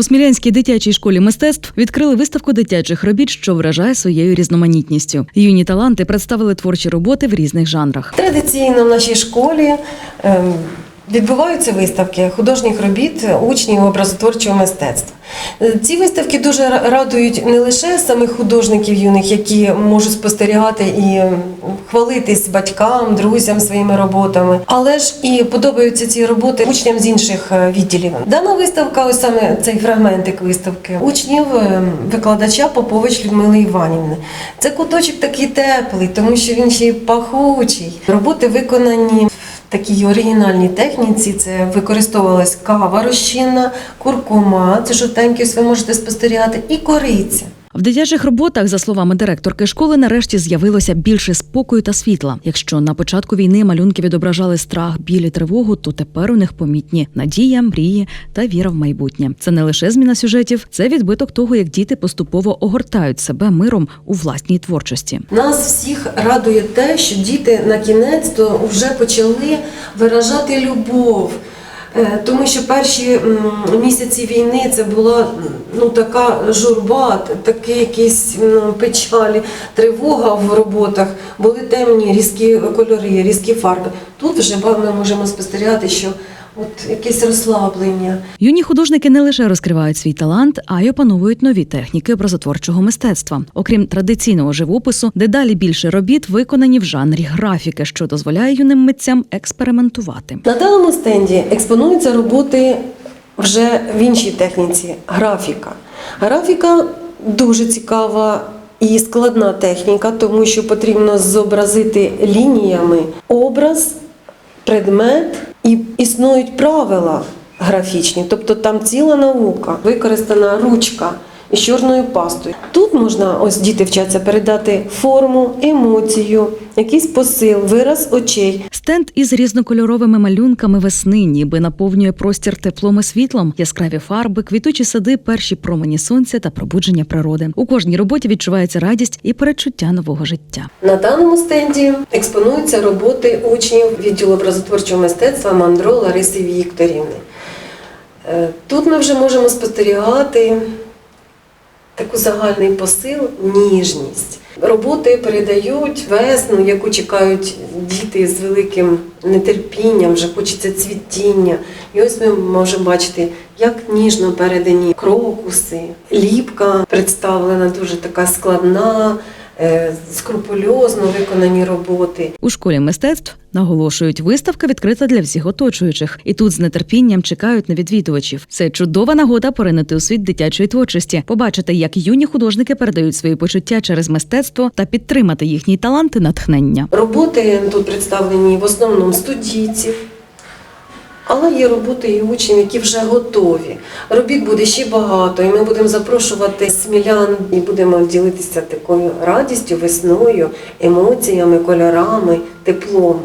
У Смілянській дитячій школі мистецтв відкрили виставку дитячих робіт, що вражає своєю різноманітністю. Юні таланти представили творчі роботи в різних жанрах. Традиційно в нашій школі ем, відбуваються виставки художніх робіт учнів образотворчого мистецтва. Е, Ці виставки дуже радують не лише самих художників юних, які можуть спостерігати і хвалитись батькам, друзям своїми роботами, але ж і подобаються ці роботи учням з інших е, відділів. Дана виставка, ось саме цей фрагментик виставки учнів ем, викладача Попович Людмили Іванівни. Це куточок такий теплий, тому що він ще й пахучий. Роботи виконані такій оригінальній техніці. Це використовувалась кава розчинна, куркума, це жовтенький, ви можете спостерігати, і кориця. В дитячих роботах, за словами директорки школи, нарешті з'явилося більше спокою та світла. Якщо на початку війни малюнки відображали страх, біль і тривогу, то тепер у них помітні надія, мрії та віра в майбутнє. Це не лише зміна сюжетів, це відбиток того, як діти поступово огортають себе миром у власній творчості. Нас всіх радує те, що діти на кінець то вже почали виражати любов. Е, Тому що перші місяці війни це була ну, така журба, такі якісь ну, печалі, тривога в роботах, були темні різкі кольори, різкі фарби. Тут вже ми можемо спостерігати, що от якесь розслаблення. Юні художники не лише розкривають свій талант, а й опановують нові техніки образотворчого мистецтва. Окрім традиційного живопису, дедалі більше робіт виконані в жанрі графіки, що дозволяє юним митцям експериментувати. На даному стенді експонуються роботи вже в іншій техніці графіка. Графіка дуже цікава і складна техніка, тому що потрібно зобразити лініями образ, предмет і існують правила графічні, тобто там ціла наука, використана ручка із чорною пастою. Тут можна, ось діти вчаться передати форму, емоцію, якийсь посил, вираз очей. Стенд із різнокольоровими малюнками весни, ніби наповнює простір теплом і світлом, яскраві фарби, квітучі сади, перші промені сонця та пробудження природи. У кожній роботі відчувається радість і перечуття нового життя. На даному стенді експонуються роботи учнів відділу образотворчого мистецтва Мандро Лариси Вікторівни. Е, Тут ми вже можемо спостерігати таку загальний посил, ніжність. Роботи передають весну, яку чекають діти з великим нетерпінням, вже хочеться цвітіння. І ось ми можемо бачити, як ніжно передані крокуси. Ліпка представлена дуже така складна, скрупульозно виконані роботи. У школі мистецтв наголошують, виставка відкрита для всіх оточуючих, і тут з нетерпінням чекають на відвідувачів. Це чудова нагода поринути у світ дитячої творчості, побачити, як юні художники передають свої почуття через мистецтво та підтримати їхній талант і натхнення. Роботи тут представлені в основному студійців, але є роботи і учнів, які вже готові. Робіт буде ще багато, і ми будемо запрошувати смілян і будемо ділитися такою радістю, весною, емоціями, кольорами, теплом.